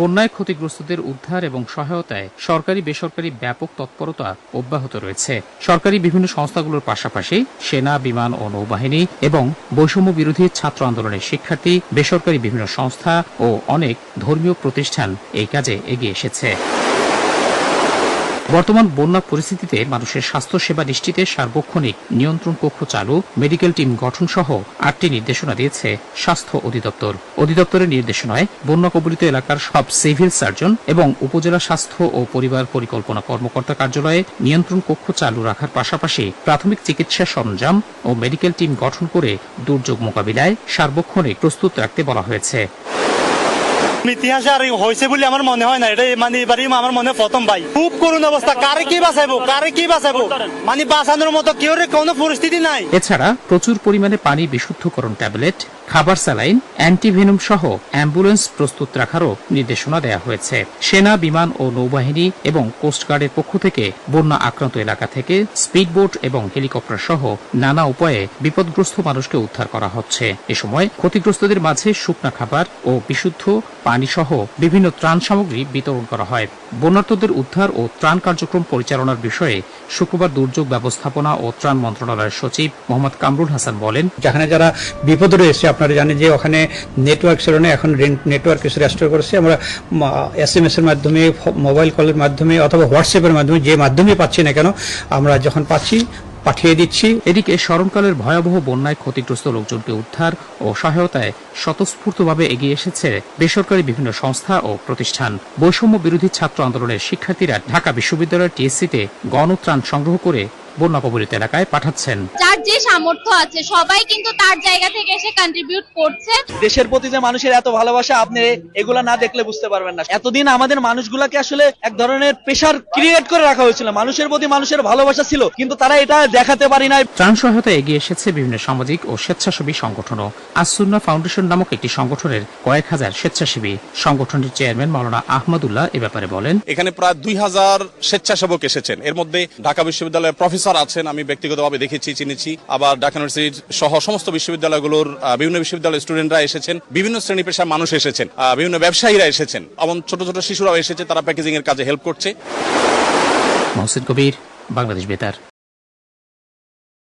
বন্যায় ক্ষতিগ্রস্তদের উদ্ধার এবং সহায়তায় সরকারি বেসরকারি ব্যাপক তৎপরতা অব্যাহত রয়েছে। সরকারি বিভিন্ন সংস্থাগুলোর পাশাপাশি সেনা, বিমান ও নৌবাহিনী এবং বৈষম্য বিরোধী ছাত্র আন্দোলনের শিক্ষার্থী, বেসরকারি বিভিন্ন সংস্থা ও অনেক ধর্মীয় প্রতিষ্ঠান এই কাজে এগিয়ে এসেছে। বর্তমান বন্যা পরিস্থিতিতে মানুষের স্বাস্থ্য সেবা নিশ্চিতে সার্বক্ষণিক নিয়ন্ত্রণ কক্ষ চালু, মেডিকেল টিম গঠন সহ আটটি নির্দেশনা দিয়েছে স্বাস্থ্য অধিদপ্তর। অধিদপ্তরের নির্দেশনায় বন্যা কবলিত এলাকার সব সিভিল সার্জন এবং উপজেলা স্বাস্থ্য ও পরিবার পরিকল্পনা কর্মকর্তা কার্যালয়ে নিয়ন্ত্রণ কক্ষ চালু রাখার পাশাপাশি প্রাথমিক চিকিৎসা সরঞ্জাম ও মেডিকেল টিম গঠন করে দুর্যোগ মোকাবিলায় সার্বক্ষণিক প্রস্তুত রাখতে বলা হয়েছে। ইতিহাসে আর হয়েছে বলে আমার মনে হয় না। এটা মানে এবারই আমার মনে প্রথম ভাই। খুব করুণ অবস্থা। কারে কি বাঁচাইবো? কারে কি বাঁচাইবো? মানে বাঁচানোর মতো কেউ কোনো পরিস্থিতি নাই। এছাড়া প্রচুর পরিমাণে পানি বিশুদ্ধকরণ ট্যাবলেট খাবার স্যালাইন, অ্যান্টিভেনম সহ অ্যাম্বুলেন্স প্রস্তুত রাখারও নির্দেশনা দেওয়া হয়েছে। সেনা, বিমান ও নৌবাহিনী এবং কোস্টগার্ডের পক্ষ থেকে বন্যা আক্রান্ত এলাকা থেকে স্পিডবোট এবং হেলিকপ্টার সহ নানা উপায়ে বিপদগ্রস্ত মানুষকে উদ্ধার করা হচ্ছে। এ সময় ক্ষতিগ্রস্তদের মাঝে শুকনা খাবার ও বিশুদ্ধ পানি সহ বিভিন্ন ত্রাণ সামগ্রী বিতরণ করা হয়। বন্যার্থদের উদ্ধার ও ত্রাণ কার্যক্রম পরিচালনার বিষয়ে শুক্রবার দুর্যোগ ব্যবস্থাপনা ও ত্রাণ মন্ত্রণালয়ের সচিব মোহাম্মদ কামরুল হাসান বলেন, যেখানে যারা বিপদে রয়েছে আপনারা জানেন যে ওখানে নেটওয়ার্ক ছিল না এখন নেটওয়ার্ক এসে রেস্টোর করেছে। আমরা এস এম এস এর মাধ্যমে মোবাইল কলের মাধ্যমে অথবা হোয়াটসঅ্যাপের মাধ্যমে যে মাধ্যমে পাচ্ছি না কেন, আমরা যখন পাচ্ছি, পাঠিয়ে দিচ্ছি। এদিকে স্মরণকালের ভয়াবহ বন্যায় ক্ষতিগ্রস্ত লোকজনকে উদ্ধার ও সহায়তায় স্বতঃস্ফূর্তভাবে এগিয়ে এসেছে বেসরকারি বিভিন্ন সংস্থা ও প্রতিষ্ঠান। বৈষম্য বিরোধী ছাত্র আন্দোলনের শিক্ষার্থীরা ঢাকা বিশ্ববিদ্যালয়ের টিএসসিতে গণত্রাণ সংগ্রহ করে বন্যা কবলিত এলাকায় পাঠাচ্ছেন। যার যে সামর্থ্য আছে সবাই কিন্তু তার জায়গা থেকে এসে কন্ট্রিবিউট করছে। দেশের প্রতি যে মানুষের এত ভালোবাসা আপনি এগুলা না দেখলে বুঝতে পারবেন না। এতদিন আমাদের মানুষগুলাকে আসলে এক ধরনের প্রেশার ক্রিয়েট করে রাখা হয়েছিল। মানুষের প্রতি মানুষের ভালোবাসা ছিল কিন্তু তারা এটা দেখাতে পারি নাই। ত্রাণ সহায়তা এগিয়ে এসেছে বিভিন্ন সামাজিক ও স্বেচ্ছাসেবী সংগঠনও। আসুন্না ফাউন্ডেশন নামক একটি সংগঠনের কয়েক হাজার স্বেচ্ছাসেবী। সংগঠনটির চেয়ারম্যান মাওলানা আহমদুল্লাহ এ ব্যাপারে বলেন এখানে প্রায় দুই হাজার স্বেচ্ছাসেবক এসেছেন। এর মধ্যে ঢাকা বিশ্ববিদ্যালয়ের প্রফেসর আছেন, আমি ব্যক্তিগতভাবে দেখেছি, চিনেছি, আবার ঢাকা ইউনিভার্সিটির সহ সমস্ত বিশ্ববিদ্যালয়গুলোর বিভিন্ন বিশ্ববিদ্যালয়ের স্টুডেন্টরা এসেছেন, বিভিন্ন শ্রেণি পেশার মানুষ এসেছেন বিভিন্ন ব্যবসায়ীরা এসেছেন, এবং ছোট ছোট শিশুরাও এসেছে, তারা প্যাকেজিং এর কাজে হেল্প করছে। মহসিন কবির, বাংলাদেশ বেতার।